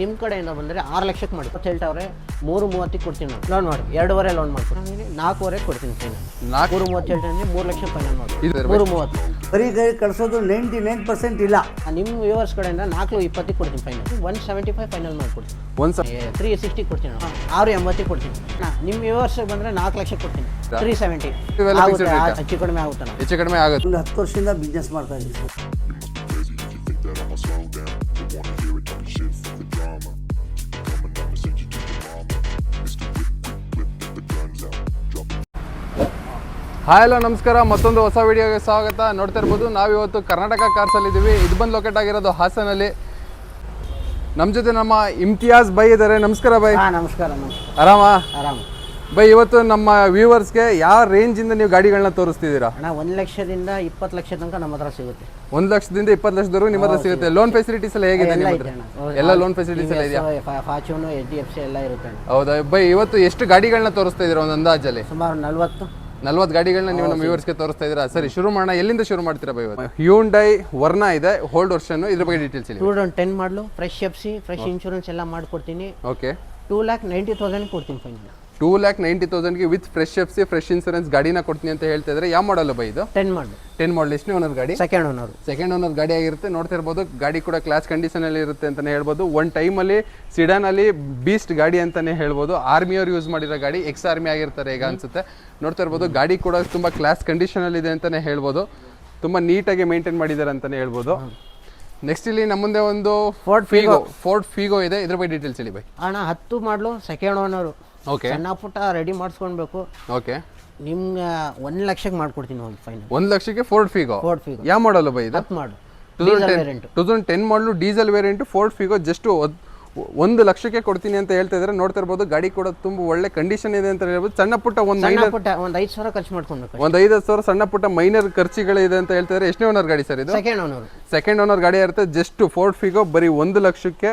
ನಿಮ್ಮ ಕಡೆಯಿಂದ ಬಂದರೆ ಆರು ಲಕ್ಷಕ್ಕೆ ಮಾಡಿ. ಹೇಳ್ತಾವ್ರೆ ಮೂರು ಮೂವತ್ತಿಗೆ ಕೊಡ್ತೀನಿ ನಾನು. ಲೋನ್ ಮಾಡಿ ಎರಡೂವರೆ ಲೋನ್ ಮಾಡ್ಕೊಡ್ತೀನಿ. ನಾಲ್ಕೂವರೆ ಕೊಡ್ತೀನಿ ಫೈನಲ್ ನಾಲ್ಕೂರು ಮೂರು ಮೂವತ್ತು ಹೇಳ್ತೀನಿ ಮೂರು ಲಕ್ಷ ಫೈನಲ್ ಮಾಡಿ. ಮೂರು ಮೂವತ್ತು. ಬರೀ ಕೈ ಕಳಿಸೋದು ನೈಂಟಿ ನೈನ್ ಪರ್ಸೆಂಟ್ ಇಲ್ಲ. ನಿಮ್ಮ ವ್ಯೂವರ್ಸ್ ಕಡೆಯಿಂದ ನಾಲ್ಕು ಇಪ್ಪತ್ತಿಗೆ ಕೊಡ್ತೀನಿ final one seventy five final ಮಾಡ್ಕೊಡ್ತೀನಿ ಒಂದು ಸ ತ್ರೀ ಸಿಕ್ಸ್ಟಿ ಕೊಡ್ತೀನಿ. ಆರು ಎಂಬತ್ತಿಗೆ ಕೊಡ್ತೀನಿ. ನಿಮ್ಮ ವ್ಯೂವರ್ಸ್ಗೆ ಬಂದರೆ ನಾಲ್ಕು ಲಕ್ಷ ಕೊಡ್ತೀನಿ. ತ್ರೀ ಸೆವೆಂಟಿ ಹೆಚ್ಚು ಕಡಿಮೆ ಆಗುತ್ತೆ. ಹೆಚ್ಚು ಕಡಿಮೆ ಆಗುತ್ತೆ. ಒಂದು ಹತ್ತು ವರ್ಷದಿಂದ ಬಿಸ್ನೆಸ್ ಮಾಡ್ತಾ ಇದ್ದೀವಿ ಹಾಯ್ ಹಲೋ ನಮಸ್ಕಾರ ಮತ್ತೊಂದು ಹೊಸ ವಿಡಿಯೋಗೆ ಸ್ವಾಗತ ನೋಡ್ತಾ ಇರ್ಬೋದು ನಾವಿವತ್ತು ಕರ್ನಾಟಕ ಕಾರ್ಸಲ್ಲಿದ್ದೀವಿ ಇದು ಬಂದು ಲೊಕೇಟ್ ಆಗಿರೋದು ಹಾಸನಲ್ಲಿ ನಮ್ಮ ಜೊತೆ ನಮ್ಮ ಇಮ್ತಿಯಾಜ್ ಬೈ ಇದ್ದಾರೆ ನಮಸ್ಕಾರ ಬೈ ಹಾಂ ನಮಸ್ಕಾರ ಆರಾಮ ಆರಾಮ ಆರಾಮ್ ಬೈ ಇವತ್ತು ನಮ್ಮ ವ್ಯೂವರ್ಸ್ಗೆ ಯಾವ ರೇಂಜಿಂದ ನೀವು ಗಾಡಿಗಳನ್ನ ತೋರಿಸ್ತಿದ್ದೀರಾ ಅಣ್ಣ ಒಂದು ಲಕ್ಷದಿಂದ ಇಪ್ಪತ್ತು ಲಕ್ಷ ತನಕ ನಮ್ಮ ಹತ್ರ ಸಿಗುತ್ತೆ ಒಂದು ಲಕ್ಷದಿಂದ ಇಪ್ಪತ್ತು ಲಕ್ಷದವರೆಗೂ ನಿಮ್ಮ ಹತ್ರ ಸಿಗುತ್ತೆ ಲೋನ್ ಫೆಸಿಲಿಟೀಸ್ ಎಲ್ಲ ಹೇಗಿದೆ ಎಲ್ಲ ನಿಮ್ಮ ಇದೆ ಹತ್ರ ಅಣ್ಣ ಎಲ್ಲ ಲೋನ್ ಫೆಸಿಲಿಟೀಸ್ ಎಲ್ಲ ಇದೆಯಾ fortune H D F C ಎಲ್ಲ ಇರುತ್ತೆ ಅಣ್ಣ ಹೌದಾ ಬೈ ಇವತ್ತು ಎಷ್ಟು ಗಾಡಿಗಳನ್ನ ತೋರಿಸ್ತಾ ಇದ್ದೀರಾ ಒಂದು ಅಂದಾಜಲ್ಲಿ ಸುಮಾರು ನಲ್ವತ್ತು ನಲ್ವತ್ತು ಗಾಡಿಗಳನ್ನ ನೀವು ನಮ್ಮ ವ್ಯೂವರ್ಸ್ಗೆ ತೋರಿಸ್ತಾ ಇದ್ದೀರಾ? ಸರಿ ಶುರು ಮಾಡೋಣ ಎಲ್ಲಿಂದ ಶುರು ಮಾಡ್ತೀರಾ ಬೈ ಇವತ್ತು? ಹ್ಯೂಂಡೈ ವರ್ನಾ ಇದೆ ಹೋಲ್ಡ್ ವರ್ಷನ್ ಇದ್ರ ಬಗ್ಗೆ details two thousand ten model fresh F C fresh insurance ಎಲ್ಲ ಮಾಡ್ಕೊಡ್ತೀನಿ. Okay two lakh ninety thousand ಕೊಡ್ತೀನಿ final two lakh ninety ತೌಸಂಡ್ಗೆ with fresh F C fresh insurance ಗಾಡಿನ ಕೊಡ್ತೀನಿ ಅಂತ ಹೇಳ್ತಾ ಇದ್ರೆ ಯಾವ ಮಾಡಲ್ ಬೈ ಇದು? ಟೆನ್ ಮಾಡಲು ಟೆನ್ ಮಾಡಲ್ ಎಷ್ಟನೇ ಓನರ್ ಗಾಡಿ? ಸೆಕೆಂಡ್ ಓನರ್ ಸೆಕೆಂಡ್ ಓನರ್ ಗಾಡಿ ಆಗಿರುತ್ತೆ ನೋಡ್ತಾ ಇರ್ಬೋದು ಗಾಡಿ ಕೂಡ ಕ್ಲಾಸ್ ಕಂಡೀಷನ್ ಅಲ್ಲಿ ಇರುತ್ತೆ ಅಂತಾನೆ ಹೇಳ್ಬೋದು. ಒನ್ ಟೈಮಲ್ಲಿ ಸಿಡಾನ್ ಅಲ್ಲಿ ಬೀಸ್ಟ್ ಗಾಡಿ ಅಂತಾನೆ ಹೇಳ್ಬೋದು. ಆರ್ಮಿಯವ್ರು ಯೂಸ್ ಮಾಡಿರೋ ಗಾಡಿ ಎಕ್ಸ್ ಆರ್ಮಿ ಆಗಿರ್ತಾರೆ ಈಗ ಅನ್ಸುತ್ತೆ. ನೋಡ್ತಾ ಇರ್ಬೋದು ಗಾಡಿ ಕೂಡ ತುಂಬಾ ಕ್ಲಾಸ್ ಕಂಡೀಷನ್ ಅಲ್ಲಿ ಇದೆ ಅಂತಾನೆ ಹೇಳ್ಬೋದು. ತುಂಬಾ ನೀಟಾಗಿ ಮೇಂಟೈನ್ ಮಾಡಿದ್ದಾರೆ ಅಂತಾನೆ ಹೇಳ್ಬೋದು. ನೆಕ್ಸ್ಟ್ ಇಲ್ಲಿ ನಮ್ಮ ಮುಂದೆ ಒಂದು ಫೋರ್ಟ್ ಫೀಗೋ ಫೋರ್ಡ್ ಫೀಗೋ ಇದೆ. ಇದ್ರ ಬಗ್ಗೆ ಡೀಟೇಲ್ಸ್ ಹೇಳಿ ಬೈ ಅಣ್ಣ ಹತ್ತು ಮಾಡಲು ಸೆಕೆಂಡ್ ಓನರು ಓಕೆ. ಸಣ್ಣ ಪುಟ್ಟ ರೆಡಿ ಮಾಡಿಸ್ಕೊಳ್ಬೇಕು ಓಕೆ. ನಿಮ್ಗೆ ಒಂದ್ ಲಕ್ಷಕ್ಕೆ ಮಾಡ್ಕೊಡ್ತೀನಿ ಒಂದು ಫೈನಲ್ ಒಂದ್ ಲಕ್ಷಕ್ಕೆ ಫೋರ್ಡ್ ಫಿಗೋ ಫೋರ್ಡ್ ಫಿಗೋ ಯಾವ ಮಾಡಲ್ಲ ಬೈ ಇದು? ಮಾಡು. Two thousand two thousand ten model diesel variant Ford Figo just ಒಂದು ಲಕ್ಷಕ್ಕೆ ಕೊಡ್ತೀನಿ ಅಂತ ಹೇಳ್ತಾ ಇದ್ರೆ ನೋಡ್ತಾ ಇರ್ಬೋದು. ಗಾಡಿ ಕೂಡ ತುಂಬ ಒಳ್ಳೆ ಕಂಡೀಷನ್ ಇದೆ ಅಂತ ಹೇಳ್ಬೋದು. ಸಣ್ಣ ಪುಟ್ಟ ಒಂದು ಮೈನರ್ ಪುಟ್ಟ ಒಂದು ಐದು ಸಾವಿರ ಖರ್ಚು ಮಾಡ್ಕೊಂಡು ಒಂದು ಐದು ಸಾವಿರ ಸಣ್ಣ ಪುಟ್ಟ ಮೈನರ್ ಖರ್ಚುಗಳಿದೆ ಅಂತ ಹೇಳ್ತಾ ಇದ್ರೆ ಎಷ್ಟನೇ ಓನರ್ ಗಾಡಿ ಸರ್ ಇದು? ಸೆಕೆಂಡ್ ಓನರ್ ಸೆಕೆಂಡ್ ಓನರ್ ಗಾಡಿ ಇರುತ್ತೆ ಜಸ್ಟ್ ಫೋರ್ಡ್ ಫಿಗೋ ಬರೀ ಒಂದು ಲಕ್ಷಕ್ಕೆ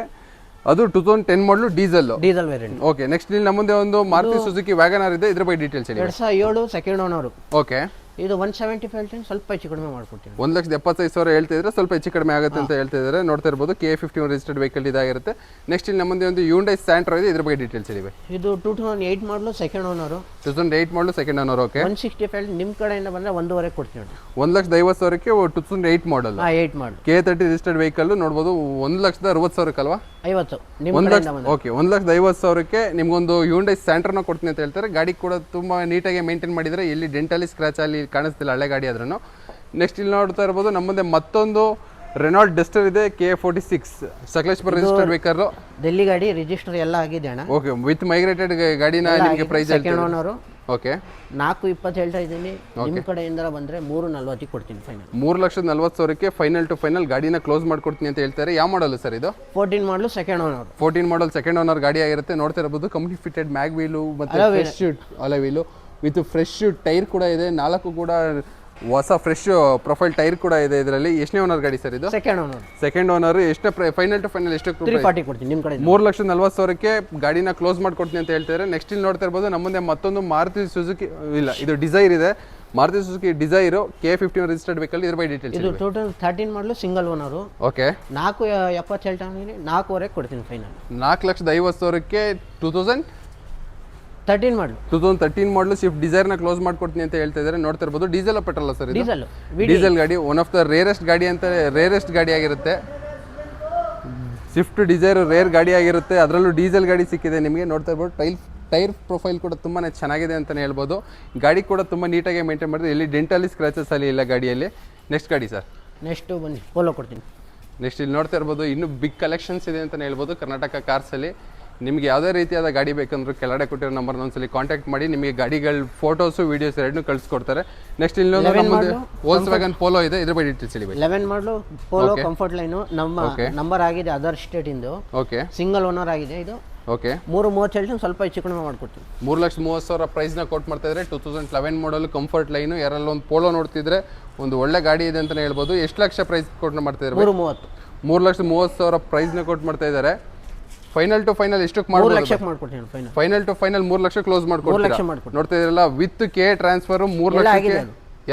ಅದು two thousand ten model diesel diesel variant okay next ಇಲ್ಲಿ ನಮ್ಮ ಮುಂದೆ ಒಂದು ಮಾರುತಿ ಸುಜುಕಿ ವ್ಯಾಗನರ್ ಇದೆ. ಇದ್ರ ಬಗ್ಗೆ ಡೀಟೇಲ್ಸ್ ಹೇಳಿ. ಎರಡು ಸಾವಿರ ಏಳು ಸೆಕೆಂಡ್ ಓನರು ಓಕೆ ಇದು ಒನ್ ಸೆವೆಂಟಿ ಫೈವ್ ಟೆನ್ ಸ್ವಲ್ಪ ಹೆಚ್ಚು ಕಡಿಮೆ ಮಾಡ್ಕೊಡ್ತೀನಿ ಒಂದು ಲಕ್ಷದ ಎಪ್ಪತ್ತೈದು ಸಾವಿರ ಹೇಳ್ತಾ ಇದ್ರೆ ಸ್ವಲ್ಪ ಹೆಚ್ಚು ಕಡಿಮೆ ಆಗುತ್ತೆ ಅಂತ ಹೇಳ್ತಾ ಇದ್ದಾರೆ ನೋಡ್ತಾ ಇರ್ಬೋದು K fifty one registered vehicle ಇದಾಗಿರುತ್ತೆ. ನೆಕ್ಸ್ಟ್ ಇಲ್ಲಿ ನಮ್ಮದೇ ಮುಂದೆ ಒಂದು ಯೂಂಡೈ ಸ್ಯಾಂಟ್ರೋ ಇದೆ. ಇದ್ರ ಬಗ್ಗೆ ಡೀಟೇಲ್ಸ್ ಇದೆ ಇದು two thousand eight model second owner two thousand eight model second owner okay one sixty five ನಿಮ್ಮ ಕಡೆಯಿಂದ ಬಂದರೆ ಒಂದೂವರೆ ಕೊಡ್ತೀನಿ ನೋಡಿ. ಒಂದು ಲಕ್ಷದ ಐವತ್ತು ಸಾವಿರಕ್ಕೆ two thousand eight model eight model K thirty registered vehicle ನೋಡ್ಬೋದು ಒಂದು ಲಕ್ಷದ ಅರವತ್ತು ಸಾವಿರಕ್ಕಲ್ವಾ? ಐವತ್ತು. ಒಂದು ಲಕ್ಷ ಓಕೆ ಒಂದು ಲಕ್ಷದ ಐವತ್ತು ಸಾವಿರಕ್ಕೆ ನಿಮ್ಗೊಂದು ಯೂಂಡೈ ಸ್ಯಾಂಟ್ರನ ಕೊಡ್ತೀನಿ ಅಂತ ಹೇಳ್ತಾರೆ. ಗಾಡಿ ಕೂಡ ತುಂಬ ನೀಟಾಗಿ ಮೇಂಟೈನ್ ಮಾಡಿದರೆ ಎಲ್ಲಿ ಡೆಂಟಲಿ ಸ್ಕ್ರಾಚ್ ಅಲ್ಲಿ ಕಾಣಿಸ್ತಿಲ್ಲ ಹಳೆ ಗಾಡಿ ಆದ್ರೂ ನೆಕ್ಸ್ಟ್ ಇಲ್ಲಿ ನೋಡ್ತಾ ಇರ್ಬೋದು ನಮ್ಮದೇ ಮತ್ತೊಂದು ರೆನಾಲ್ಡ್ ಡಸ್ಟರ್ ಇದೆ K forty six Sakleshpur register vehicle Delhi ಗಾಡಿ ರಿಜಿಸ್ಟರ್ ಎಲ್ಲ ಆಗಿದೆ ಅಣ್ಣ. ಓಕೆ ವಿತ್ ಮೈಗ್ರೇಟೆಡ್ ಗಾಡಿನ ನಿಮಗೆ ಪ್ರೈಸ್ ಓಕೆ ನಾಲ್ಕು ಇಪ್ಪತ್ತು ಹೇಳ್ತಾ ಇದ್ದೀನಿ. ನಿಮ್ಮ ಕಡೆಯಿಂದ ಬಂದರೆ ಮೂರು ನಲ್ವತ್ತಿಗೆ ಕೊಡ್ತೀನಿ ಫೈನಲ್ ಮೂರು ಲಕ್ಷದ ನಲ್ವತ್ತು ಸಾವಿರಕ್ಕೆ ಫೈನಲ್ ಟು ಫೈನಲ್ ಗಾಡಿನ ಕ್ಲೋಸ್ ಮಾಡ್ಕೊಡ್ತೀನಿ ಅಂತ ಹೇಳ್ತಾರೆ. ಯಾವ ಮಾಡಲು ಸರ್ ಇದು? Fourteen model second owner fourteen model second owner ಗಾಡಿ ಆಗಿರುತ್ತೆ. ನೋಡ್ತಾ ಇರಬಹುದು. ಕಂಪ್ನಿ ಫಿಟೆಡ್ ಮ್ಯಾಗ್ ವೀಲು ಮತ್ತು fresh alloy wheel with fresh tyre ಕೂಡ ಇದೆ. ನಾಲ್ಕು ಕೂಡ ಹೊಸ ಫ್ರೆಶ್ ಪ್ರೊಫೈಲ್ ಟೈರ್ ಕೂಡ ಇದೆ ಇದರಲ್ಲಿ. ಎಷ್ಟನೇ ಓನರ್ ಗಾಡಿ ಸರ್ ಇದು? ಸೆಕೆಂಡ್ ಓನರ್ ಸೆಕೆಂಡ್ ಓನರ್ ಎಷ್ಟು ಫೈನಲ್ ಟು ಫೈನಲ್ ಎಷ್ಟು ತ್ರೀ ಫಾರ್ಟಿ ಕೊಡ್ತೀನಿ ನಿಮ್ಮ ಕಡೆ ಮೂರು ಲಕ್ಷದ ನಲ್ವತ್ತು ಸಾವಿರಕ್ಕೆ ಗಾಡಿನ ಕ್ಲೋಸ್ ಮಾಡ್ಕೊಡ್ತೀನಿ ಅಂತ ಹೇಳ್ತಾರೆ ನೆಕ್ಸ್ಟ್ ಇಲ್ಲಿ ನೋಡ್ತಾ ಇರ್ಬೋದು ನಮ್ಮ ಮುಂದೆ ಮತ್ತೊಂದು ಮಾರುತಿ ಸುಜುಕಿ ಇಲ್ಲ ಇದು ಡಿಸೈರ್ ಇದೆ. Maruti Suzuki Dzire K fifteen registered vehicle ಇದ್ರ ಬೈ ಡೀಟೇಲ್ಸ್ ಇದು total thousand thirteen model single owner okay ನಾಲ್ಕು ಎಪ್ಪತ್ತು ಹೇಳ್ತಾ ನಾಲ್ಕೂವರೆಗೆ ಕೊಡ್ತೀನಿ ಫೈನಲ್ ನಾಲ್ಕು ಲಕ್ಷದ ಐವತ್ತು ಸಾವಿರಕ್ಕೆ two thousand thirteen model. Two thousand thirteen model Swift ಡಿಸೈರ್ನ close ಮಾಡ್ಕೊಡ್ತೀನಿ ಅಂತ ಹೇಳ್ತಾ ಇದ್ದಾರೆ. ನೋಡ್ತಾ ಇರ್ಬೋದು. Diesel petrol sir diesel diesel ಗಾಡಿ ಒನ್ ಆಫ್ ದ ರೇರೆಸ್ಟ್ ಗಾಡಿ ಅಂತ ರೇರೆಸ್ಟ್ ಗಾಡಿ ಆಗಿರುತ್ತೆ. ಸ್ವಿಫ್ಟ್ ಡಿಸೈರ್ ರೇರ್ ಗಾಡಿ ಆಗಿರುತ್ತೆ. ಅದರಲ್ಲೂ ಡೀಸೆಲ್ ಗಾಡಿ ಸಿಕ್ಕಿದೆ ನಿಮಗೆ. ನೋಡ್ತಾ ಇರ್ಬೋದು. ಟೈಲ್ ಟೈರ್ ಪ್ರೊಫೈಲ್ ಕೂಡ ತುಂಬಾ ಚೆನ್ನಾಗಿದೆ ಅಂತಲೇ ಹೇಳ್ಬೋದು. ಗಾಡಿ ಕೂಡ ತುಂಬ ನೀಟಾಗಿ ಮೇಂಟೈನ್ ಮಾಡಿದ್ರೆ ಇಲ್ಲಿ ಡೆಂಟಲಿ ಸ್ಕ್ರಾಚಸ್ ಅಲ್ಲಿ ಇಲ್ಲ ಗಾಡಿಯಲ್ಲಿ. ನೆಕ್ಸ್ಟ್ ಗಾಡಿ ಸರ್. ನೆಕ್ಸ್ಟು ಬನ್ನಿ. ಪೋಲೋ ಕೊಡ್ತೀನಿ. ನೆಕ್ಸ್ಟ್ ಇಲ್ಲಿ ನೋಡ್ತಾ ಇರ್ಬೋದು. ಇನ್ನೂ ಬಿಗ್ ಕಲೆಕ್ಷನ್ಸ್ ಇದೆ ಅಂತಲೇ ಹೇಳ್ಬೋದು. ಕರ್ನಾಟಕ ಕಾರ್ಸಲ್ಲಿ ನಿಮ್ಗೆ ಯಾವುದೇ ರೀತಿಯಾದ ಗಾಡಿ ಬೇಕಂದ್ರೂ ಕೆಳಗಡೆ ಕೊಟ್ಟಿರೋ ನಂಬರ್ನ ಒಂದ್ಸಲಿ ಕಾಂಟ್ಯಾಕ್ಟ್ ಮಾಡಿ ನಿಮಗೆ ಗಾಡಿಗಳ ಫೋಟೋಸು ವೀಡಿಯೋಸ್ ಎರಡನ್ನೂ ಕಳಿಸ್ಕೊಡ್ತಾರೆ. ನೆಕ್ಸ್ಟ್ ಇಲ್ಲಿ Eleven ನಮ್ಮದು ಹೋಲ್ಸ್ ವ್ಯಾಗನ್ ಪೋಲೋ ಇದೆ. ಇದ್ರ ಬಗ್ಗೆ ಡೀಟೇಲ್ಸ್ ಹೇಳಿ. Eleven model Polo comfort line ನಮ್ಮ ನಂಬರ್ ಆಗಿದೆ ಅದರ್ ಸ್ಟೇಟಿಂದು ಓಕೆ ಸಿಂಗಲ್ ಓನರ್ ಆಗಿದೆ ಇದು. ಓಕೆ ಮೂರು ಮೂವತ್ತು ಹೇಳ್ತೀನಿ ಸ್ವಲ್ಪ ಹೆಚ್ಚು ಕಡಿಮೆ ಮಾಡ್ಕೊಡ್ತೀನಿ ಮೂರು ಲಕ್ಷ ಮೂವತ್ತು ಸಾವಿರ ಪ್ರೈಸ್ನ ಕೊಟ್ಟು ಮಾಡ್ತಾ ಇದ್ದಾರೆ two thousand eleven model comfort line ಯಾರಲ್ಲೊಂದು Polo ನೋಡ್ತಿದ್ರೆ ಒಂದು ಒಳ್ಳೆ ಗಾಡಿ ಇದೆ ಅಂತಲೇ ಹೇಳ್ಬೋದು. ಎಷ್ಟು ಲಕ್ಷ ಪ್ರೈಸ್ ಕೊಟ್ಟು ಮಾಡ್ತಾ ಇದ್ದಾರೆ? ಮೂರು ಮೂವತ್ತು. ಮೂರು ಲಕ್ಷ ಮೂವತ್ತು ಸಾವಿರ ಪ್ರೈಸ್ನ ಕೊಟ್ಟು ಮಾಡ್ತಾ ಇದ್ದಾರೆ. ಫೈನಲ್ ಟು ಫೈನಲ್ ಎಷ್ಟಕ್ಕೆ ಮಾಡ್ಕೊಡ್ತೀನಿ ಫೈನಲ್ ಟು ಫೈನಲ್ ಮೂರು ಲಕ್ಷ ಕ್ಲೋಸ್ ಮಾಡ್ಕೊಡ್ತೀನಿ. ನೋಡ್ತಾ ಇದ್ರಲ್ಲ ವಿತ್ ಕೆ ಟ್ರಾನ್ಸ್ಫರ್ ಮೂರು ಲಕ್ಷ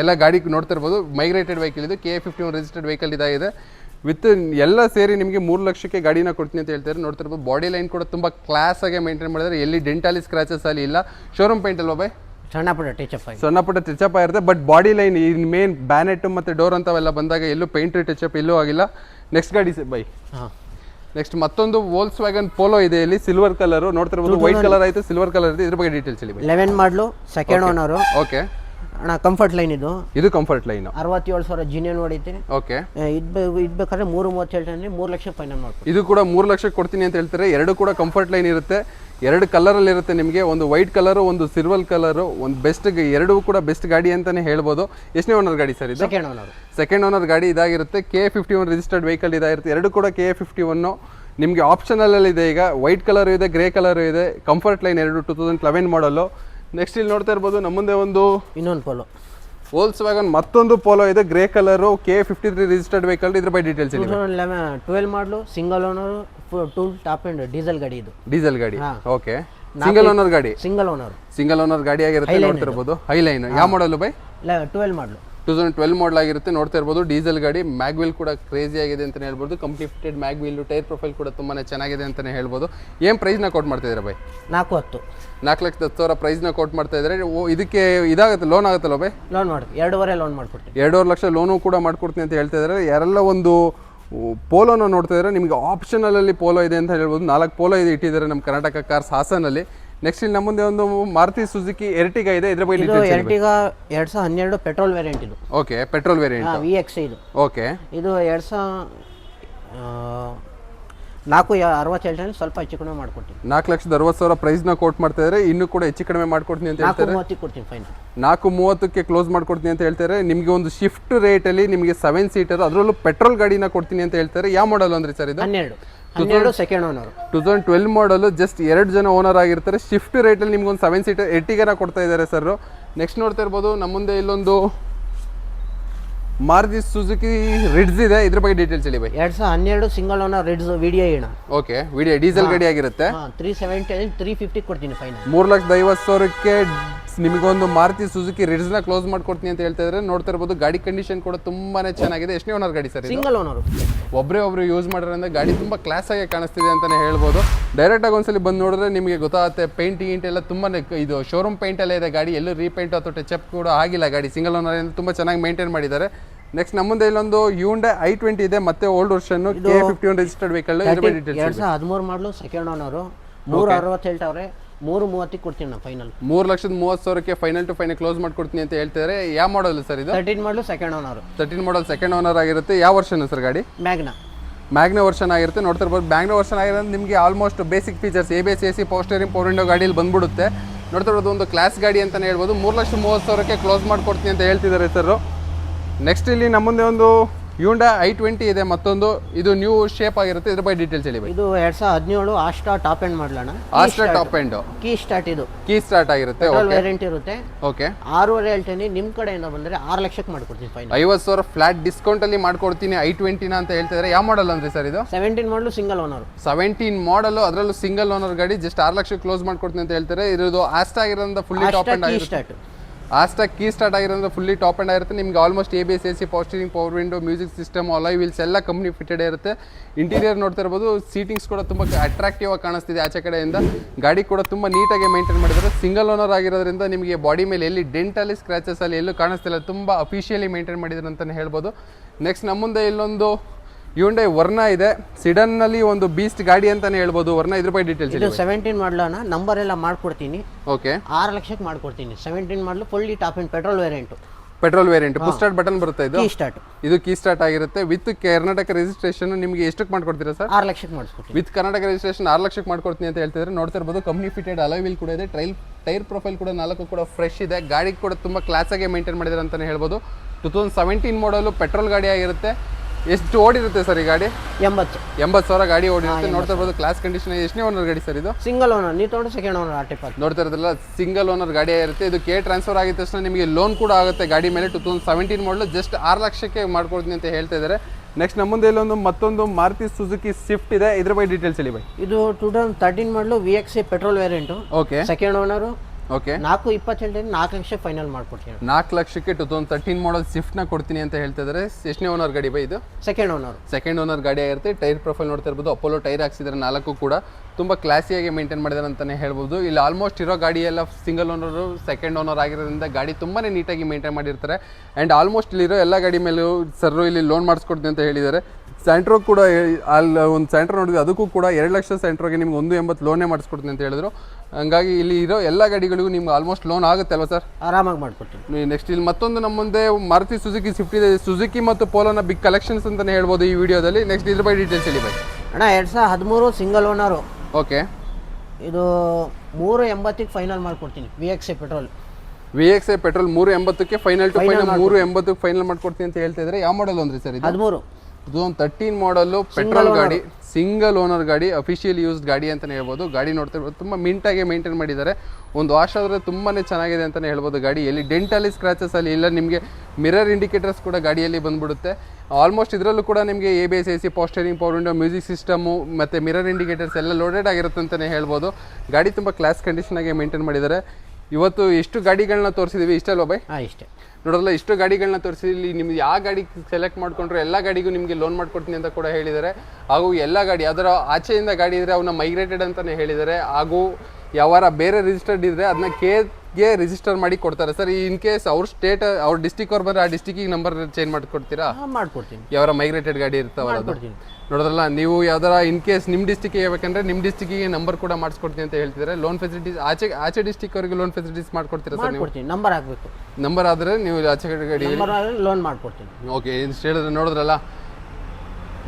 ಎಲ್ಲ ಗಾಡಿ ನೋಡ್ತಾ ಇರ್ಬೋದು ಮೈಗ್ರೇಟೆಡ್ ವೆಹಿಕಲ್ ಇದು K fifty one registered vehicle ಇದಾಗಿದೆ. ವಿತ್ ಎಲ್ಲ ಸೇರಿ ನಿಮಗೆ ಮೂರು ಲಕ್ಷಕ್ಕೆ ಗಾಡಿನ ಕೊಡ್ತೀನಿ ಅಂತ ಹೇಳ್ತಾರೆ ನೋಡ್ತಿರ್ಬೋದು ಬಾಡಿ ಲೈನ್ ಕೂಡ ತುಂಬ ಕ್ಲಾಸ್ ಆಗಿ ಮೇಂಟೈನ್ ಮಾಡಿದ್ರೆ. ಎಲ್ಲಿ ಡೆಂಟಾಲಿ ಸ್ಕ್ರಾಚಸ್ ಅಲ್ಲಿ ಇಲ್ಲ. ಶೋರೂಮ್ ಪೇಂಟ್ ಅಲ್ವಾ ಬೈ? ಸಣ್ಣ ಪುಟ್ಟ ಟಚಪ್ ಆಯ್ತು ಸಣ್ಣ ಪುಟ್ಟ ಅಪ್ ಆಗಿರುತ್ತೆ ಬಟ್ ಬಾಡಿ ಲೈನ್ ಈ ಮೇನ್ ಬ್ಯಾನೆಟ್ ಮತ್ತೆ ಡೋರ್ ಅಂತವೆಲ್ಲ ಬಂದಾಗ ಎಲ್ಲೂ ಪೇಂಟ್ ಅಪ್ ಎಲ್ಲೂ ಆಗಿಲ್ಲ. ನೆಕ್ಸ್ಟ್ ಗಾಡಿ ಬೈ. ಹಾಂ. ನೆಕ್ಸ್ಟ್ ಮತ್ತೊಂದು ವೋಲ್ಸ್ ವ್ಯಾಗನ್ ಪೋಲೋ ಇದೆ ಇಲ್ಲಿ ಸಿಲ್ವರ್ ಕಲರ್ ನೋಡ್ತಿರಬಹುದು ವೈಟ್ ಕಲರ್ ಆಯ್ತು ಸಿಲ್ವರ್ ಕಲರ್ ಇದೆ ಇದ್ರ ಬಗ್ಗೆ ಡೀಟೇಲ್ಸ್ ಹೇಳಿ by eleven model second owner okay ಅಣ್ಣ ಕಂಫರ್ಟ್ ಲೈನ್ ಇದು. ಇದು ಕಂಫರ್ಟ್ ಲೈನ್ ಅರವತ್ತೇಳು ಸಾವಿರ ಜಿನಿಯನ್ ಹೊಡಿತೀನಿ ಓಕೆ ಇದು ಇದು ಬೇಕಾದ್ರೆ ಮೂರು ಮೂವತ್ತು ಹೇಳ್ತೀನಿ ಮೂರು ಲಕ್ಷ ಫೈನಲ್ ಮಾಡ್ತೀವಿ ಇದು ಕೂಡ ಮೂರು ಲಕ್ಷ ಕೊಡ್ತೀನಿ ಅಂತ ಹೇಳ್ತಾರೆ. ಎರಡು ಕೂಡ ಕಂಫರ್ಟ್ ಲೈನ್ ಇರುತ್ತೆ. ಎರಡು ಕಲರಲ್ಲಿ ಇರುತ್ತೆ ನಿಮಗೆ. ಒಂದು ವೈಟ್ ಕಲರು ಒಂದು ಸಿಲ್ವರ್ ಕಲರು ಒಂದು ಬೆಸ್ಟ್ ಎರಡೂ ಕೂಡ ಬೆಸ್ಟ್ ಗಾಡಿ ಅಂತಾನೆ ಹೇಳ್ಬೋದು. ಎಷ್ಟನೇ ಓನರ್ ಗಾಡಿ ಸರ್ ಇದು? ಸೆಕೆಂಡ್ ಓನರ್ ಸೆಕೆಂಡ್ ಓನರ್ ಗಾಡಿ ಇದಾಗಿರುತ್ತೆ. K fifty one registered vehicle ಇದಾಗಿರುತ್ತೆ. ಎರಡು ಕೂಡ ಕೆ ಫಿಫ್ಟಿ ಒನ್ನು ನಿಮಗೆ ಆಪ್ಷನಲ್ ಇದೆ ಈಗ. ವೈಟ್ ಕಲರ್ ಇದೆ ಗ್ರೇ ಕಲರ್ ಇದೆ. ಕಂಫರ್ಟ್ ಲೈನ್ ಎರಡು two thousand eleven model next ಇಲ್ಲಿ ನೋಡ್ತಾ ಇರ್ಬೋದು ನಮ್ಮ ಮುಂದೆ ಒಂದು ಇನ್ನೊಂದು ಪೋಲೋ ಓಲ್ಸ್ ವ್ಯಾಗನ್ ಮತ್ತೊಂದು ಪೋಲೋ ಇದೆ grey colour K fifty three registered vehicle ಇದ್ರ ಬೈ ಡೀಟೇಲ್ಸ್ ಟೂ ಇದೆ thousand eleven twelve model single owner tool top end diesel ಗಾಡಿ ಇದು. ಡೀಸೆಲ್ ಗಾಡಿ. ಓಕೆ ಸಿಂಗಲ್ ಓನರ್ ಗಾಡಿ? ಸಿಂಗಲ್ ಓನರ್ ಸಿಂಗಲ್ ಓನರ್ ಗಾಡಿ ಆಗಿರುತ್ತೆ ನೋಡ್ತಿರ್ಬೋದು ಹೈಲೈನ್ ಯಾವ ಮಾಡಲು ಬೈ? ಲೆ twelve model two thousand twelve model ಆಗಿರುತ್ತೆ. ನೋಡ್ತಾ ಇರ್ಬೋದು. ಡೀಸೆಲ್ ಗಾಡಿ ಮ್ಯಾಗ್ವಿಲ್ ಕೂಡ ಕ್ರೇಜಿ ಆಗಿದೆ ಅಂತಲೇ ಹೇಳ್ಬೋದು. Completed fitted mag wheel tyre profile ಕೂಡ ತುಂಬಾ ಚೆನ್ನಾಗಿದೆ ಅಂತಲೇ ಹೇಳ್ಬೋದು. ಏನು ಪ್ರೈಸ್ನ ಕೋಟ್ ಮಾಡ್ತಾ ಇದ್ದಾರೆ ಬೈ? ನಾಲ್ಕು ಹತ್ತು. ನಾಲ್ಕು ಲಕ್ಷದ ಹತ್ತು ಸಾವಿರ ಪ್ರೈಸ್ನ ಕೋಟ್ ಮಾಡ್ತಾ ಇದ್ದಾರೆ ಓ, ಇದಕ್ಕೆ ಇದಾಗುತ್ತೆ ಲೋನ್ ಆಗುತ್ತಲ್ಲ ಬೈ? ಲೋನ್ ಮಾಡಿ ಎರಡೂವರೆ ಲೋನ್ ಮಾಡಿಕೊಡ್ತೀನಿ. ಎರಡೂವರೆ ಲಕ್ಷ ಲೋನು ಕೂಡ ಮಾಡ್ಕೊಡ್ತೀನಿ ಅಂತ ಹೇಳ್ತಾ ಇದ್ದಾರೆ ಯಾರೆಲ್ಲ ಒಂದು ಪೋಲೋನ ನೋಡ್ತಾ ಇದ್ದಾರೆ ನಿಮಗೆ ಆಪ್ಷನಲಲ್ಲಿ ಪೋಲೋ ಇದೆ ಅಂತ ಹೇಳ್ಬೋದು. ನಾಲ್ಕು ಪೋಲೋ ಇದೆ ಇಟ್ಟಿದ್ದಾರೆ ನಮ್ಮ ಕರ್ನಾಟಕ ಕಾರ್ಸ್ ಹಾಸನಲ್ಲಿ. ನೆಕ್ಸ್ಟ್ ಇಲ್ಲಿ ನಮ್ಮ ಮುಂದೆ ಒಂದು ಮಾರುತಿ ಸುಜುಕಿ ಎರ್ಟಿಗ ಇದೆ ಇದರ ಬಗ್ಗೆ ಇದು ಎರಟಿಗ ಎರಡು ಸಾವಿರ ಹನ್ನೆರಡು ಪೆಟ್ರೋಲ್ ವೇರಿಯಂಟ್ ಇದು. ಓಕೆ ಪೆಟ್ರೋಲ್ ವೇರಿಯಂಟ್ ಆ ವಿ ಎಕ್ಸ್ ಇದು. ಓಕೆ ಇದು ಎರಡು ಸಾವಿರ ನಾಲ್ಕು ಯ- ಅರವತ್ತು ಹೇಳ್ತೀನಿ ಸ್ವಲ್ಪ ಹೆಚ್ಚು ಕಡಿಮೆ ಮಾಡ್ಕೊಡ್ತೀನಿ. ನಾಲ್ಕು ಲಕ್ಷದ ಅರವತ್ತು ಸಾವಿರ ಪ್ರೈಸ್ನ ಕೋಟ್ ಮಾಡ್ತಾ ಇದ್ದಾರೆ ಇನ್ನೂ ಕೂಡ ಹೆಚ್ಚು ಕಡಿಮೆ ಮಾಡ್ಕೊಡ್ತೀನಿ ಅಂತ ಹೇಳ್ತಾರೆ ಮೂವತ್ತಿಗೆ ಕೊಡ್ತೀನಿ ಫೈನ್ ನಾಲ್ಕು ಮೂವತ್ತಕ್ಕೆ ಕ್ಲೋಸ್ ಮಾಡ್ಕೊಡ್ತೀನಿ ಅಂತ ಹೇಳ್ತಾರೆ ನಿಮಗೆ ಒಂದು ಶಿಫ್ಟ್ ರೇಟಲ್ಲಿ ನಿಮಗೆ ಸೆವೆನ್ ಸೀಟರ್ ಅದರಲ್ಲೂ ಪೆಟ್ರೋಲ್ ಗಾಡಿನ ಕೊಡ್ತೀನಿ ಅಂತ ಹೇಳ್ತಾರೆ ಯಾವ ಮಾಡಲ್ ಅಂದ್ರೆ ಸರ್ ಇದು? ಹನ್ನೆರಡು. ಹನ್ನೆರಡು second owner two thousand twelve model just ಎರಡು ಜನ ಓನರ್ ಆಗಿರ್ತಾರೆ. ಶಿಫ್ಟ್ ರೇಟಲ್ಲಿ ನಿಮ್ಗೆ ಒಂದು ಸೆವೆನ್ ಸೀಟರ್ ಎಟ್ಟಿಗೆನ ಕೊಡ್ತಾ ಇದ್ದಾರೆ ಸರ್ ನೆಕ್ಸ್ಟ್ ನೋಡ್ತಾ ಇರ್ಬೋದು ನಮ್ಮ ಮುಂದೆ ಇಲ್ಲೊಂದು ಮಾರುತಿ ಸುಜುಕಿ ರಿಡ್ಸ್ ಇದೆ ಇದ್ರ ಬಗ್ಗೆ ಡೀಟೇಲ್ಸ್ ಹೇಳಿ ಬೈ. ಎರಡು ಸಾವಿರ ಹನ್ನೆರಡು ಸಿಂಗಲ್ ಓನರ್ ರಿಡ್ಸ್ ವಿಡಿಯೋ ಏಣ ಓಕೆ ವಿಡಿಯೋ ಡೀಸೆಲ್ ಗಾಡಿ ಆಗಿರುತ್ತೆ. ತ್ರೀ ಸೆವೆಂಟಿ ತ್ರೀ ಫಿಫ್ಟಿ ಕೊಡ್ತೀನಿ ಫೈನಲ್ ಮೂರು ಲಕ್ಷದ ಐವತ್ತು ಸಾವಿರಕ್ಕೆ ನಿಮಗೊಂದು ಮಾರುತಿ ಸುಜುಕಿ ರಿಡ್ಸ್ನ ಕ್ಲೋಸ್ ಮಾಡ್ಕೊಡ್ತೀನಿ ಅಂತ ಹೇಳ್ತಾ ಇದ್ರೆ ನೋಡ್ತಾ ಇರ್ಬೋದು ಗಾಡಿ ಕಂಡೀಷನ್ ಕೂಡ ತುಂಬಾನೇ ಚೆನ್ನಾಗಿದೆ. ಎಷ್ಟನೇ ಓನರ್ ಗಾಡಿ ಸರ್ ಸಿಂಗಲ್ ಓನರ್ ಒಬ್ಬರೇ ಒಬ್ರು ಯೂಸ್ ಮಾಡೋದ್ರಿಂದ ಗಾಡಿ ತುಂಬಾ ಕ್ಲಾಸ್ ಆಗಿ ಕಾಣಿಸ್ತಿದೆ ಅಂತಲೇ ಹೇಳ್ಬೋದು. ಡೈರೆಕ್ಟಾಗಿ ಒಂದ್ಸಲಿ ಬಂದು ನೋಡಿದ್ರೆ ನಿಮಗೆ ಗೊತ್ತಾಗುತ್ತೆ ಪೇಂಟ್ ಗೀಂಟ್ ಎಲ್ಲ ತುಂಬಾನೇ ಇದು ಶೋರೂಮ್ ಪೇಂಟ್ ಎಲ್ಲ ಇದೆ ಗಾಡಿ. ಎಲ್ಲೂ ರೀಪೇಂಟ್ ಅಥವಾ ಟಚಪ್ ಕೂಡ ಆಗಿಲ್ಲ ಗಾಡಿ. ಸಿಂಗಲ್ ಓನರ್ ತುಂಬಾ ಚೆನ್ನಾಗಿ ಮೇಂಟೈನ್ ಮಾಡಿದ್ದಾರೆ. ನೆಕ್ಸ್ಟ್ ನಮ್ಮ ಮುಂದೆ ಇಲ್ಲೊಂದು ಯೂಂಡೆ ಐ ಟ್ವೆಂಟಿ ಇದೆ ಮತ್ತೆ old version K fifty one registered vehicle ಎರಡು ಸಾವಿರ ಹದಿಮೂರು ಮಾಡಲು ಸೆಕೆಂಡ್ ಓನರು ಮೂರು ಅರವತ್ತು ಹೇಳ್ತಾವ್ರೆ ಮೂರು ಮೂವತ್ತಿಗೆ ಕೊಡ್ತೀನಿ ನಾನು ಫೈನಲ್ ಮೂರು ಲಕ್ಷದ ಮೂವತ್ತು ಸಾವಿರಕ್ಕೆ ಫೈನಲ್ ಟು ಫೈನಲ್ ಕ್ಲೋಸ್ ಮಾಡ್ಕೊಡ್ತೀನಿ ಅಂತ ಹೇಳ್ತಿದ್ದಾರೆ ಯಾವ ಮಾಡಲ್ ಸರ್ ಇದು? Thirteen model second owner thirteen model second owner ಆಗಿರುತ್ತೆ. ಯಾವ ವರ್ಷನ್ ಸರ್ ಗಾಡಿ? ಮ್ಯಾಗ್ನಾ ಮ್ಯಾಗ್ನ ವರ್ಷನ್ ಆಗಿರುತ್ತೆ. ನೋಡ್ತಿರ್ಬೋದು ಮ್ಯಾಗ್ನ ವರ್ಷನ್ ಆಗಿರೋದು ನಿಮಗೆ almost basic features A B S A C power steering power window ಗಾಡಿಯಲ್ಲಿ ಬಂದ್ಬಿಡುತ್ತೆ. ನೋಡ್ತಿರ್ಬೋದು ಒಂದು ಕ್ಲಾಸ್ ಗಾಡಿ ಅಂತಲೇ ಹೇಳ್ಬೋದು. ಮೂರು ಲಕ್ಷ ಮೂವತ್ತು ಸಾವಿರಕ್ಕೆ ಕ್ಲೋಸ್ ಮಾಡ್ಕೊಡ್ತೀನಿ ಅಂತ ಹೇಳ್ತಿದ್ದಾರೆ ಸರ್ ನೆಕ್ಸ್ಟ್ ಇಲ್ಲಿ ನಮ್ಮ ಮುಂದೆ ಒಂದು ಯೂಂಡಾ ಐ ಟ್ವೆಂಟಿ ಇದೆ ಮತ್ತೊಂದು. ಇದು ನ್ಯೂ ಶೇಪ್ ಆಗಿರುತ್ತೆ. ಇದ್ರ ಬಗ್ಗೆ ಡೀಟೇಲ್ಸ್ ಹೇಳಿ ಇದು ಎರಡ್ ಸಾವಿರದ ಹದಿನೇಳು Asta top end ಮಾಡ್ಲಣ Asta top end key start ಇದು. ಕೀ ಸ್ಟಾರ್ಟ್ ಆಗಿರುತ್ತೆ. ವ್ಯಾರಂಟಿ ಇರುತ್ತೆ. ಓಕೆ ಆರೂವರೆ ಹೇಳ್ತೀನಿ. ನಿಮ್ಮ ಕಡೆಯಿಂದ ಬಂದ್ರೆ ಆರು ಲಕ್ಷಕ್ಕೆ ಮಾಡ್ಕೊಡ್ತೀನಿ ಫೈನ್ ಐವತ್ತು ಸಾವಿರ ಫ್ಲಾಟ್ ಡಿಸ್ಕೌಂಟಲ್ಲಿ ಮಾಡ್ಕೊಡ್ತೀನಿ ಐ ಟ್ವೆಂಟಿನ ಅಂತ ಹೇಳ್ತಿದ್ರೆ ಯಾವ ಮಾಡಲ್ ಅಂದ್ರೆ ಸರ್ ಇದು? ಸೆವೆಂಟೀನ್ ಮಾಡಲು ಸಿಂಗಲ್ ಓನರ್ ಸೆವೆಂಟೀನ್ ಮಾಡಲು ಅದರಲ್ಲೂ ಸಿಂಗಲ್ ಓನರ್ ಗಾಡಿ ಜಸ್ಟ್ ಆರು ಲಕ್ಷ ಕ್ಲೋಸ್ ಮಾಡ್ಕೊಡ್ತೀನಿ ಅಂತ ಹೇಳ್ತಾರೆ. ಇರೋದು ಆಸ್ಟಾ ಆಗಿರೋದ್ರಿಂದ full top end start Asta key start ಆಗಿರೋದ್ರೆ ಫುಲ್ಲಿ ಟಾಪ್ ಆ್ಯಂಡ್ ಆಗಿರುತ್ತೆ. ನಿಮ್ಗೆ almost A B S A C power window music system alloy wheels ಎಲ್ಲ ಕಂಪ್ನಿ ಫಿಟೆಡ್ ಇರುತ್ತೆ. ಇಂಟೀರಿಯರ್ ನೋಡ್ತಾ ಇರ್ಬೋದು ಸೀಟಿಂಗ್ಸ್ ಕೂಡ ತುಂಬ ಅಟ್ರಾಕ್ಟಿವ್ ಆಗಿ ಕಾಣಿಸ್ತಿದೆ ಆಚೆ ಕಡೆಯಿಂದ. ಗಾಡಿ ಕೂಡ ತುಂಬ ನೀಟಾಗಿ ಮೈಂಟೈನ್ ಮಾಡಿದ್ದಾರೆ. ಸಿಂಗಲ್ ಓನರ್ ಆಗಿರೋದ್ರಿಂದ ನಿಮಗೆ ಬಾಡಿ ಮೇಲೆ ಎಲ್ಲಿ ಡೆಂಟಲ್ಲಿ ಸ್ಕ್ರಾಚಸ್ ಅಲ್ಲಿ ಎಲ್ಲೂ ಕಾಣಿಸ್ತಿಲ್ಲ, ತುಂಬ ಅಫಿಷಿಯಲಿ ಮೈಂಟೈನ್ ಮಾಡಿದ್ರು ಅಂತಲೇ ಹೇಳ್ಬೋದು. ನೆಕ್ಸ್ಟ್ ನಮ್ಮ ಮುಂದೆ ಇಲ್ಲೊಂದು ಯುಂಡೈ ವರ್ಣ ಇದೆ. ಸಿಡನ್ನಲ್ಲಿ ಒಂದು ಬೀಸ್ಟ್ ಗಾಡಿ ಅಂತಾನೆ ಹೇಳ್ಬೋದು. ವರ್ಣ ಇದ್ರ ಬಗ್ಗೆ ಡೀಟೇಲ್ಸ್ ಇದು ಸೆವೆಂಟೀನ್ ಮಾಡಲಣ್ಣ ನಂಬರ್ ಎಲ್ಲ ಮಾಡ್ಕೊಡ್ತೀನಿ. ಓಕೆ ಆರು ಲಕ್ಷಕ್ಕೆ ಮಾಡ್ಕೊಡ್ತೀನಿ. Seventeen model fully top end petrol variant petrol variant push start button ಬರುತ್ತೆ ಇದು? ಕೀ ಸ್ಟಾರ್ಟ್ ಇದು ಕೀ ಸ್ಟಾರ್ಟ್ ಆಗಿರುತ್ತೆ. ವಿತ್ ಕರ್ನಾಟಕ ರಿಜಿಸ್ಟ್ರೇಷನ್ ನಿಮಗೆ ಎಷ್ಟಕ್ಕೆ ಮಾಡ್ಕೊಡ್ತೀರಾ ಸರ್? ಆರು ಲಕ್ಷಕ್ಕೆ ಮಾಡಿಸ್ಕೊಡ್ತೀನಿ ವಿತ್ ಕರ್ನಾಟಕ ರಿಜಿಸ್ಟ್ರೇಷನ್ ಆರು ಲಕ್ಷಕ್ಕೆ ಮಾಡ್ಕೊಡ್ತೀನಿ ಅಂತ ಹೇಳ್ತಿದ್ರೆ. ನೋಡ್ತಾ ಇರ್ಬೋದು ಕಂಪ್ನಿ ಫಿಟೆಡ್ ಅಲೈ ವೀಲ್ ಕೂಡ ಇದೆ. ಟ್ರೈಲ್ ಟೈರ್ ಪ್ರೊಫೈಲ್ ಕೂಡ ನಾಲ್ಕು ಕೂಡ ಫ್ರೆಶ್ ಇದೆ. ಗಾಡಿ ಕೂಡ ತುಂಬ ಕ್ಲಾಸಾಗಿ ಮೇಂಟೈನ್ ಮಾಡಿದ್ದಾರೆ ಅಂತಲೇ ಹೇಳ್ಬೋದು. Two thousand seventeen model petrol ಗಾಡಿ ಆಗಿರುತ್ತೆ. ಎಷ್ಟು ಓಡಿರುತ್ತೆ ಸರ್ ಈ ಗಾಡಿ? ಎಂಬತ್ತು. ಎಂಬತ್ತು ಸಾವಿರ ಗಾಡಿ ಓಡಿರುತ್ತೆ. ನೋಡ್ತಾ ಇರ್ಬೋದು ಕ್ಲಾಸ್ ಕಂಡೀಷನ್ ಎಷ್ಟನೇ ಓನರ್ ಗಾಡಿ ಸರ್ ಇದು? ಸಿಂಗಲ್ ಓನರ್ ನೀವು ತೊಗೊಂಡು ಸೆಕೆಂಡ್ ಓನರ್ ಆರ್ಟಿ ಪಾಸ್ ನೋಡ್ತಾ ಇರೋದಿಲ್ಲ ಸಿಂಗಲ್ ಓನರ್ ಗಾಡಿ ಇರುತ್ತೆ ಇದು ಕೆ ಟ್ರಾನ್ಸ್ಫರ್ ಆಗಿದ ತಕ್ಷಣ ನಿಮಗೆ ಲೋನ್ ಕೂಡ ಆಗುತ್ತೆ ಗಾಡಿ ಮೇಲೆ. Two thousand seventeen model just ಆರು ಲಕ್ಷಕ್ಕೆ ಮಾಡ್ಕೊಡ್ತೀನಿ ಅಂತ ಹೇಳ್ತಾ ಇದ್ದಾರೆ. ನೆಕ್ಸ್ಟ್ ನಮ್ಮ ಮುಂದೆ ಇಲ್ಲೊಂದು ಮತ್ತೊಂದು ಮಾರುತಿ ಸುಜುಕಿ ಸ್ವಿಫ್ಟ್ ಇದೆ. ಇದ್ರ ಬಗ್ಗೆ ಡೀಟೇಲ್ಸ್ ಹೇಳಿ ಬೈ ಇದು two thousand thirteen model V X petrol variant okay second owner okay ನಾಲ್ಕು ಇಪ್ಪತ್ತೆಂಟು ನಾಲ್ಕು ಲಕ್ಷ ಫೈನಲ್ ಮಾಡ್ಕೊಡ್ತೀನಿ. ನಾಲ್ಕು ಲಕ್ಷಕ್ಕೆ ಟೂ ತೌಸಂಡ್ ತರ್ಟೀನ್ ಮಾಡಲ್ ಸ್ವಿಫ್ಟ್ನ ಕೊಡ್ತೀನಿ ಅಂತ ಹೇಳ್ತಾ ಇದ್ದಾರೆ ಎಷ್ಟನೇ ಓನರ್ ಗಾಡಿ ಬೈ ಇದು? ಸೆಕೆಂಡ್ ಓನರ್ ಸೆಕೆಂಡ್ ಓನರ್ ಗಾಡಿ ಆಗಿರುತ್ತೆ. ಟೈರ್ ಪ್ರೊಫೈಲ್ ನೋಡ್ತಾ ಇರ್ಬೋದು. ಅಪೋಲೋ ಟೈರ್ ಹಾಕ್ಸಿದ್ರೆ ನಾಲ್ಕು ಕೂಡ. ತುಂಬ ಕ್ಲಾಸಿಯಾಗಿ ಮೇಂಟೈನ್ ಮಾಡಿದ್ದಾರೆ ಅಂತಲೇ ಹೇಳ್ಬೋದು. ಇಲ್ಲಿ ಆಲ್ಮೋಸ್ಟ್ ಇರೋ ಗಾಡಿ ಎಲ್ಲ ಸಿಂಗಲ್ ಓನರು ಸೆಕೆಂಡ್ ಓನರ್ ಆಗಿರೋದ್ರಿಂದ ಗಾಡಿ ತುಂಬಾ ನೀಟಾಗಿ ಮೇಂಟೈನ್ ಮಾಡಿರ್ತಾರೆ. ಆ್ಯಂಡ್ ಆಲ್ಮೋಸ್ಟ್ ಇಲ್ಲಿರೋ ಎಲ್ಲ ಗಾಡಿ ಮೇಲೂ ಸರ್ ಇಲ್ಲಿ ಲೋನ್ ಮಾಡಿಸ್ಕೊಡ್ತೀನಿ ಅಂತ ಹೇಳಿದ್ದಾರೆ. ಸ್ಯಾಂಟ್ರೋ ಕೂಡ ಅಲ್ಲಿ ಒಂದು ಸ್ಯಾಂಟ್ರೋ ನೋಡಿದ್ವಿ ಅದಕ್ಕೂ ಕೂಡ ಎರಡು ಲಕ್ಷ ಸ್ಯಾಂಟ್ರೋಗೆ ನಿಮ್ಗೆ ಒಂದು ಎಂಬತ್ತು ಲೋನೇ ಮಾಡಿಸ್ಕೊಡ್ತೀನಿ ಅಂತ ಹೇಳಿದ್ರು. ಹಂಗಾಗಿ ಇಲ್ಲಿ ಇರೋ ಎಲ್ಲ ಗಾಡಿಗಳಿಗೂ ನಿಮ್ಗೆ ಆಲ್ಮೋಸ್ಟ್ ಲೋನ್ ಆಗುತ್ತೆ ಅಲ್ವಾ ಸರ್ ಆರಾಮಾಗಿ ಮಾಡ್ಕೊಡ್ತೀನಿ ನೆಕ್ಸ್ಟ್ ಇಲ್ಲಿ ಮತ್ತೊಂದು ನಮ್ಮ ಮುಂದೆ ಮಾರುತಿ ಸುಜುಕಿ ಸ್ವಿಫ್ಟ್ ಇದೆ. ಸುಜುಕಿ ಮತ್ತು ಪೋಲೋನ ಬಿಗ್ ಕಲೆಕ್ಷನ್ಸ್ ಅಂತಲೇ ಹೇಳ್ಬೋದು ಈ ವಿಡಿಯೋದಲ್ಲಿ. ನೆಕ್ಸ್ಟ್ ಇದ್ರ ಬಗ್ಗೆ ಡೀಟೇಲ್ಸ್ ಹೇಳಿ ಬೈ ಅಣ್ಣ ಎರಡು ಸಾವಿರದ ಹದಿಮೂರು ಸಿಂಗಲ್ ಓನರು ಓಕೆ ಇದು ಮೂರು ಎಂಬತ್ತಿಗೆ ಫೈನಲ್ ಮಾಡಿಕೊಡ್ತೀನಿ V X A petrol V X A petrol ಮೂರು ಎಂಬತ್ತಕ್ಕೆ ಫೈನಲ್ ಟು ಫೈನಲ್ ಮೂರು ಎಂಬತ್ತಕ್ಕೆ ಫೈನಲ್ ಮಾಡ್ಕೊಡ್ತೀನಿ ಅಂತ ಹೇಳ್ತಿದ್ರೆ ಯಾವ ಮಾಡಲ್ ಅಂದ್ರಿ ಸರ್ ಇದು? ಹದಿಮೂರು. ಇದು ಒಂದು ತರ್ಟೀನ್ ಮಾಡಲ್ಲು ಪೆಟ್ರೋಲ್ ಗಾಡಿ ಸಿಂಗಲ್ ಓನರ್ ಗಾಡಿ ಅಫಿಷಿಯಲ್ ಯೂಸ್ಡ್ ಗಾಡಿ ಅಂತಲೇ ಹೇಳ್ಬೋದು. ಗಾಡಿ ನೋಡ್ತಾ ಇರ್ಬೋದು. ತುಂಬ ಮಿಂಟಾಗಿ ಮೇಂಟೈನ್ ಮಾಡಿದ್ದಾರೆ. ಒಂದು ವಾಶ್ ಆದರೆ ತುಂಬಾ ಚೆನ್ನಾಗಿದೆ ಅಂತಲೇ ಹೇಳ್ಬೋದು ಗಾಡಿ. ಎಲ್ಲಿ ಡೆಂಟಲ್ಲಿ ಸ್ಕ್ರಾಚಸ್ ಅಲ್ಲಿ ಇಲ್ಲ ನಿಮಗೆ ಮಿರರ್ ಇಂಡಿಕೇಟರ್ಸ್ ಕೂಡ ಗಾಡಿಯಲ್ಲಿ ಬಂದ್ಬಿಡುತ್ತೆ. ಆಲ್ಮೋಸ್ಟ್ ಇದರಲ್ಲೂ ಕೂಡ ನಿಮಗೆ A B S A C power steering power window music system ಮತ್ತು ಮಿರರ್ ಇಂಡಿಕೇಟರ್ಸ್ ಎಲ್ಲ ಲೋಡೆಡ್ ಆಗಿರುತ್ತೆ ಅಂತಲೇ ಹೇಳ್ಬೋದು. ಗಾಡಿ ತುಂಬ ಕ್ಲಾಸ್ ಕಂಡೀಷನಾಗಿ ಮೇಂಟೈನ್ ಮಾಡಿದ್ದಾರೆ. ಇವತ್ತು ಎಷ್ಟು ಗಾಡಿಗಳನ್ನ ತೋರಿಸಿದೀವಿ ಇಷ್ಟಲ್ವಾ ಬೈ ಹಾಂ ಇಷ್ಟೇ. ನೋಡೋದಲ್ಲ ಇಷ್ಟು ಗಾಡಿಗಳನ್ನ ತೋರ್ಸಿ ಇಲ್ಲಿ ನಿಮ್ಗೆ ಯಾವ ಗಾಡಿ ಸೆಲೆಕ್ಟ್ ಮಾಡ್ಕೊಂಡ್ರೆ ಎಲ್ಲ ಗಾಡಿಗೂ ನಿಮಗೆ ಲೋನ್ ಮಾಡ್ಕೊಡ್ತೀನಿ ಅಂತ ಕೂಡ ಹೇಳಿದ್ದಾರೆ. ಹಾಗೂ ಎಲ್ಲ ಗಾಡಿ ಅದರ ಆಚೆಯಿಂದ ಗಾಡಿ ಇದ್ದರೆ ಅವನ್ನ ಮೈಗ್ರೇಟೆಡ್ ಅಂತಲೇ ಹೇಳಿದ್ದಾರೆ. ಹಾಗೂ ಯಾವಾರ ಬೇರೆ ರಿಜಿಸ್ಟರ್ಡ್ ಇದ್ದರೆ ಅದನ್ನ ಗೆ ರಿಜಿಸ್ಟರ್ ಮಾಡಿ ಕೊಡ್ತಾರೆ. ಸರ್ ಇನ್ ಕೇಸ್ ಅವ್ರ ಸ್ಟೇಟ್ ಅವ್ರ ಡಿಸ್ಟಿಕ್ ಅವ್ರು ಬಂದ್ರೆ ಆ ಡಿಸ್ಟಿಕ್ಕಿಗೆ ನಂಬರ್ ಚೇಂಜ್ ಮಾಡ್ಕೊಡ್ತೀರಾ? ಮಾಡ್ಕೊಡ್ತೀನಿ. ಯಾವಾರ ಮೈಗ್ರೇಟೆಡ್ ಗಾಡಿ ಇರ್ತಾವಲ್ಲ ಅದು. ಮಾಡ್ಕೊಡ್ತೀನಿ. ನೋಡೋದ್ರಲ್ಲ ನೀವು ಯಾವ್ದಾರ ಇನ್ ಕೇಸ್ ನಿಮ್ಮ ಡಿಸ್ಟಿಕ್ಗೆ ಹೇಳ್ಬೇಕಂದ್ರೆ ನಿಮ್ಮ ಡಿಸ್ಟಿಕ್ಕಿಗೆ ನಂಬರ್ ಕೂಡ ಮಾಡಿಸ್ಕೊಡ್ತೀನಿ ಅಂತ ಹೇಳ್ತಿದ್ರೆ. ಲೋನ್ ಫೆಸಿಲಿಟೀಸ್ ಆಚೆ ಆಚೆ ಡಿಸ್ಟಿಕ್ ಅವರಿಗೆ ಲೋನ್ ಫೆಸಿಲಿಟೀಸ್ ಮಾಡ್ಕೊಡ್ತೀರಾ ಸರ್ ನೀವು? ಮಾಡ್ಕೊಡ್ತೀನಿ. ನಂಬರ್ ಆಗಬೇಕು ನಂಬರ್ ಆದರೆ ನೀವು ಆಚೆ ಕಡೆ ಗಾಡಿ ಲೋನ್ ಮಾಡ್ಕೊಡ್ತೀನಿ. ಓಕೆ ಇಷ್ಟು ಹೇಳಿದ್ರೆ ನೋಡಿದ್ರಲ್ಲ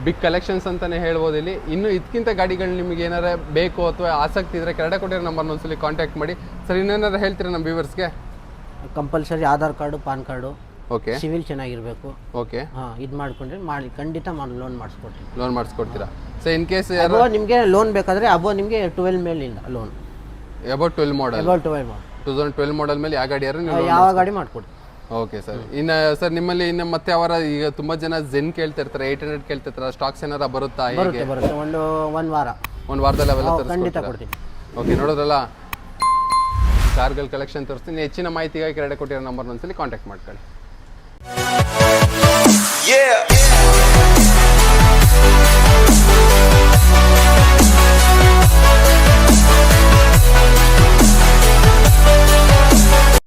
ಬಿಗ್ ಕಲೆಕ್ಷನ್ಸ್ ಅಂತಾನೆ ಹೇಳ್ಬೋದು ಇಲ್ಲಿ. ಇನ್ನು ಇದಕ್ಕಿಂತ ಗಾಡಿಗಳು ನಿಮಗೆ ಏನಾರ ಬೇಕು ಅಥವಾ ಆಸಕ್ತಿ ಇದ್ರೆ ಕೆರಡೆ ಕೊಟ್ಟಿರೋ ನಂಬರ್ನ ಒಂದ್ಸಲಿ ಕಾಂಟ್ಯಾಕ್ಟ್ ಮಾಡಿ. ಸರ್ ಇನ್ನೇನಾರು ಹೇಳ್ತೀರಾ ನಮ್ಮ ವ್ಯೂವರ್ಸ್ಗೆ compulsory Aadhaar card PAN card. Okay CIBIL ಚೆನ್ನಾಗಿರಬೇಕು. ಓಕೆ ಹಾಂ ಇದು ಮಾಡ್ಕೊಂಡ್ರೆ ಮಾಡಿ ಖಂಡಿತ ಲೋನ್ ಮಾಡಿಸ್ಕೊಡ್ತೀನಿ. ಲೋನ್ ಮಾಡಿಸ್ಕೊಡ್ತೀರಾ? ಸೊ ಇನ್ ಕೇಸ್ ಯಾರು ಅಬೋ ನಿಮಗೆ ಲೋನ್ ಬೇಕಾದರೆ ಅಬೋ ನಿಮಗೆ ಟ್ವೆಲ್ ಮೇಲಿಂದ loan about twelve model above twelve ಮಾಡಿ ಟೂ ತೌಸಂಡ್ ಟ್ವೆಲ್ ಮಾಡಲ್ ಮೇಲೆ ಯಾವ ಗಾಡಿ ಯಾರು ನೀವು ಯಾವ ಗಾಡಿ ಮಾಡ್ಕೊಡ್ತೀನಿ ಓಕೆ ಸರ್ ಇನ್ನು ಸರ್ ನಿಮ್ಮಲ್ಲಿ ಇನ್ನು ಮತ್ತೆ ಅವರ ಈಗ ತುಂಬ ಜನ ಜೆನ್ ಕೇಳ್ತಾ ಇರ್ತಾರೆ ಏಯ್ಟ್ ಹಂಡ್ರೆಡ್ ಕೇಳ್ತಾ ಇರ್ತಾರೆ ಸ್ಟಾಕ್ಸ್ ಏನಾರ ಬರುತ್ತಾ ಹೇಗೆ? ಬರುತ್ತೆ ಬರುತ್ತೆ. ಒಂದು ಒಂದು ವಾರ. ಒಂದು ವಾರದಲ್ಲಿ ಅವೆಲ್ಲ ಹೌದು, ಖಂಡಿತ ತರಿಸ್ಕೊಡ್ತೀರಾ ಕೊಡ್ತೀನಿ. ಓಕೆ ನೋಡೋದ್ರಲ್ಲ? ಕಾರ್ಗಳ ಕಲೆಕ್ಷನ್ ತೋರಿಸ್ತೀನಿ. ಹೆಚ್ಚಿನ ಮಾಹಿತಿಗಾಗಿ ಕೆರಡೆ ಕೊಟ್ಟಿರೋ ನಂಬರ್ ಒಂದ್ಸಲಿ ಕಾಂಟ್ಯಾಕ್ಟ್ ಮಾಡ್ಕೊಳ್ಳಿ. Yeah.